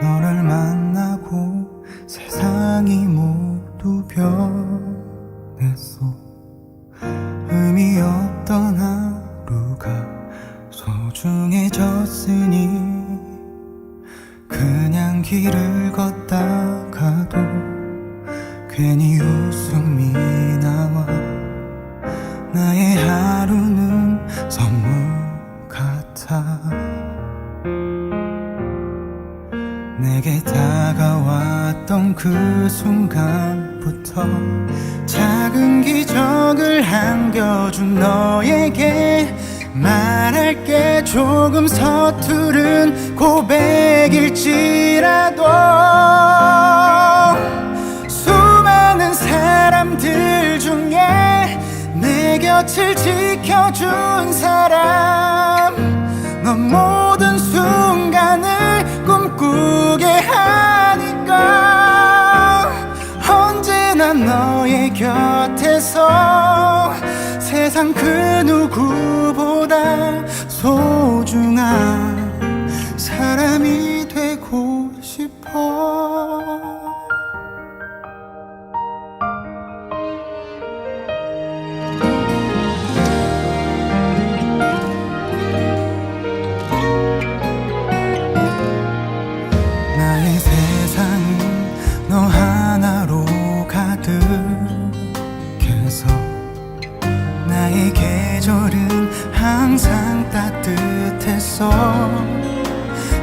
너를 만나고 세상이 모두 변했어. 의미 없던 하루가 소중해졌으니 그냥 길을 걷다가도 괜히 그 순간부터 작은 기적을 안겨준 너에게 말할게. 조금 서투른 고백일지라도 수많은 사람들 중에 내 곁을 지켜준 사람 넌 모든 순 곁에서 세상 그 누구보다 소중한 항상 따뜻했어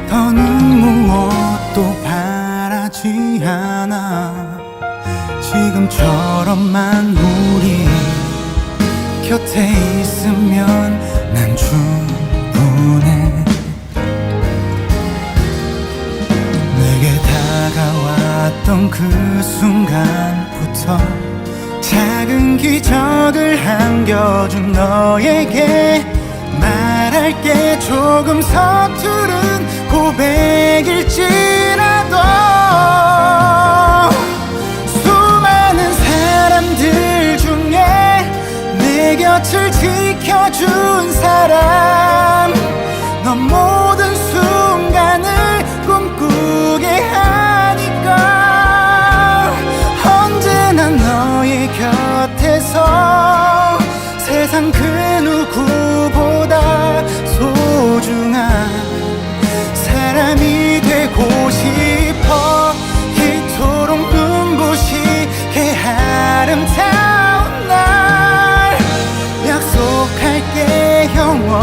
더는 무엇도 바라지 않아. 지금처럼만 우리 곁에 있으면 난 충분해. 내게 다가왔던 그 순간부터 기적을 안겨준 너에게 말할게 조금 서투른 고백일지라도 수많은 사람들 중에 내 곁을 지켜준 사람 넌모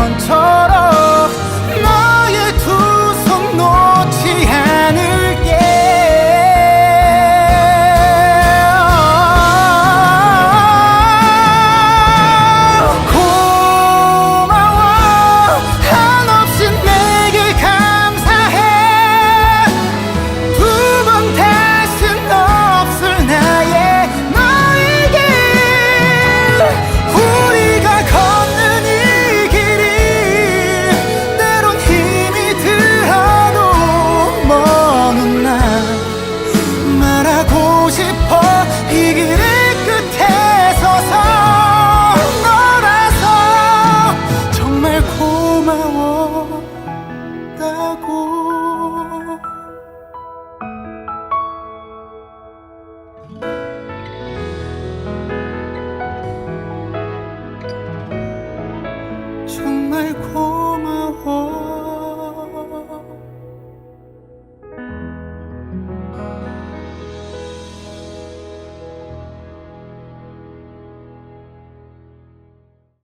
영원토